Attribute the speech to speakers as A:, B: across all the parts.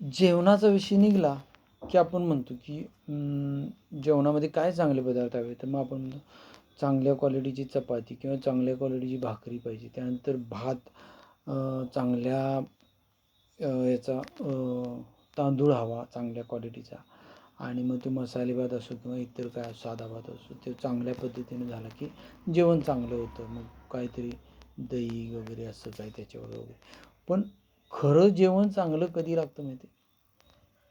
A: जेवणाचा विषय निघाला की आपण म्हणतो की जेवणामध्ये काय चांगले पदार्थ हवे? तर मग आपण म्हणतो चांगल्या क्वालिटीची चपाती किंवा चांगल्या क्वालिटीची भाकरी पाहिजे. त्यानंतर भात चांगल्या याचा तांदूळ हवा चांगल्या क्वालिटीचा आणि मग तो मसाले भात असो किंवा इतर काय साधा भात असो ते चांगल्या पद्धतीने झाला की जेवण चांगलं होतं. मग काहीतरी दही वगैरे असं काही त्याच्यावर वगैरे. पण खरं जेवण चांगलं कधी लागतं माहिती आहे?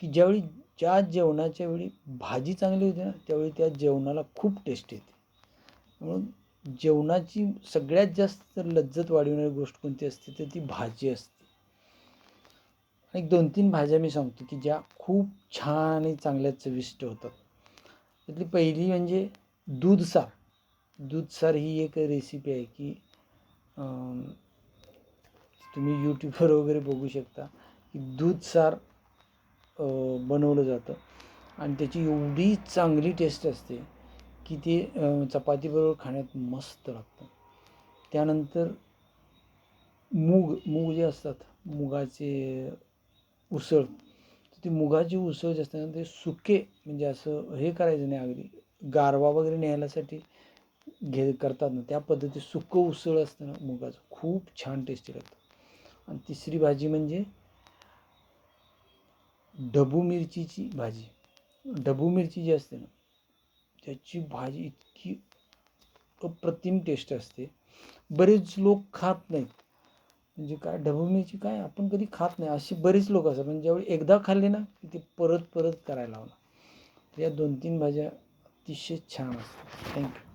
A: की ज्यावेळी ज्या जेवणाच्या वेळी भाजी चांगली होती ना त्यावेळी त्या जेवणाला खूप टेस्ट येते. म्हणून जेवणाची सगळ्यात जास्त लज्जत वाढवणारी गोष्ट कोणती असते? तर ती भाजी असते. एक दोन तीन भाज्या मी सांगतो की ज्या खूप छान आणि चांगल्या चविष्ट होतात. त्यातली पहिली म्हणजे दूधसार दूधसार ही एक रेसिपी आहे की तुम्ही यूट्यूबवर वगैरे बघू शकता की दूध सार बनवलं जातं. आणि त्याची एवढी चांगली टेस्ट असते की ते चपातीबरोबर खाण्यात मस्त लागतं. त्यानंतर मूग मूग जे असतात मुगाचे उसळ तर ती मुगाची उसळ जे असते ना ते सुके म्हणजे असं हे करायचं नाही अगदी. गारवा वगैरे न्यायलासाठी घे करतात ना त्या पद्धती सुकं उसळ असतं ना मुगाचं. खूप छान टेस्टी लागतं. आणि तिसरी भाजी म्हणजे ढबू मिरचीची भाजी. ढबू मिरची जी असते ना त्याची भाजी इतकी अप्रतिम टेस्ट असते. बरेच लोक खात नाहीत. म्हणजे काय ढबू मिरची काय आपण कधी खात नाही. अशी बरीच लोक असतात. पण ज्यावेळी एकदा खाल्ली ना की ते परत परत करायला लावलं या दोन तीन भाज्या अतिशय छान असतात. थँक्यू